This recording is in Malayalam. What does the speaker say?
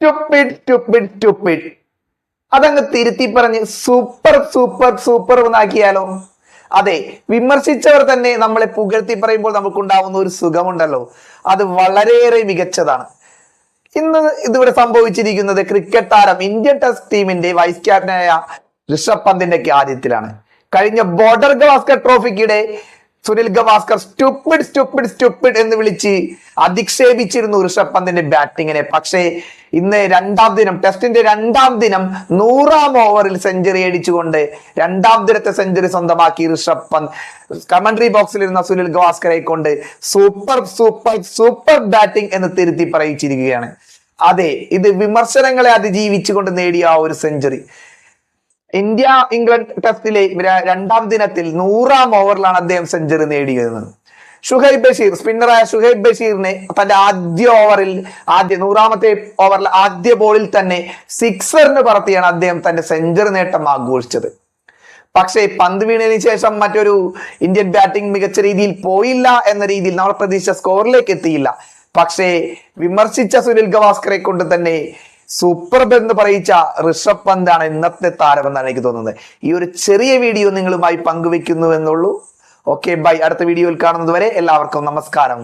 സ്റ്റുപ്പിഡ് ടുപ്പിഡ് ടുപ്പിഡ് അതങ്ങ് തിരുത്തി പറഞ്ഞ് സൂപ്പർ സൂപ്പർ സൂപ്പർ എന്നാക്കിയാലോ അതെ വിമർശിച്ചവർ തന്നെ നമ്മളെ പുകഴ്ത്തി പറയുമ്പോൾ നമുക്കുണ്ടാവുന്ന ഒരു സുഖമുണ്ടല്ലോ. അത് വളരെയേറെ മികച്ചതാണ്. ഇന്ന് ഇതിവിടെ സംഭവിച്ചിരിക്കുന്നത് ക്രിക്കറ്റ് താരം ഇന്ത്യൻ ടെസ്റ്റ് ടീമിന്റെ വൈസ് ക്യാപ്റ്റനായ ഋഷഭ് പന്തിന്റെ കാര്യത്തിലാണ്. കഴിഞ്ഞ border Gavaskar ട്രോഫിക്കിടെ Sunil Gavaskar stupid stupid stupid എന്ന് വിളിച്ച് അധിക്ഷേപിച്ചിരുന്നു ഋഷഭ് പന്തിന്റെ ബാറ്റിങ്ങിനെ. പക്ഷേ ഇന്ന് രണ്ടാം ദിനം ടെസ്റ്റിന്റെ രണ്ടാം ദിനം നൂറാം ഓവറിൽ സെഞ്ചുറി അടിച്ചുകൊണ്ട് രണ്ടാം ദിനത്തെ സെഞ്ചുറി സ്വന്തമാക്കി ഋഷഭ് പന്ത്. കമന്ററി ബോക്സിൽ ഇരുന്ന സുനിൽ ഗവാസ്കറെ കൊണ്ട് സൂപ്പർ സൂപ്പർ സൂപ്പർ ബാറ്റിംഗ് എന്ന് തിരുത്തി പറയിച്ചിരിക്കുകയാണ്. അതെ ഇത് വിമർശനങ്ങളെ അതിജീവിച്ചുകൊണ്ട് നേടിയ ആ ഒരു സെഞ്ചുറി ഇന്ത്യ ഇംഗ്ലണ്ട് ടെസ്റ്റിലെ രണ്ടാം ദിനത്തിൽ നൂറാം ഓവറിലാണ് അദ്ദേഹം സെഞ്ചുറി നേടിയത്. ഷുഹൈബ് ബഷീർ സ്പിന്നറായ ഷുഹൈബ് ബഷീറിനെ തന്റെ ആദ്യ ഓവറിൽ ആദ്യ നൂറാമത്തെ ഓവറിൽ ആദ്യ ബോളിൽ തന്നെ സിക്സറിന് പറത്തിയാണ് അദ്ദേഹം തന്റെ സെഞ്ചുറി നേട്ടം ആഘോഷിച്ചത്. പക്ഷേ പന്ത് വീണതിന് ശേഷം മറ്റൊരു ഇന്ത്യൻ ബാറ്റിംഗ് മികച്ച രീതിയിൽ പോയില്ല എന്ന രീതിയിൽ നമ്മൾ പ്രതീക്ഷിച്ച സ്കോറിലേക്ക് എത്തിയില്ല. പക്ഷേ വിമർശിച്ച സുനിൽ ഗവാസ്കറെ കൊണ്ട് തന്നെ സൂപ്പർ എന്ന് പറയിച്ച ഋഷഭ് പന്താണ് ഇന്നത്തെ താരം താരമെന്നാണ് എനിക്ക് തോന്നുന്നത്. ഈ ഒരു ചെറിയ വീഡിയോ നിങ്ങളുമായി പങ്കുവെക്കുന്നു എന്നുള്ളൂ. ഓക്കെ ബൈ അടുത്ത വീഡിയോയിൽ കാണുന്നത് വരെ എല്ലാവർക്കും നമസ്കാരം.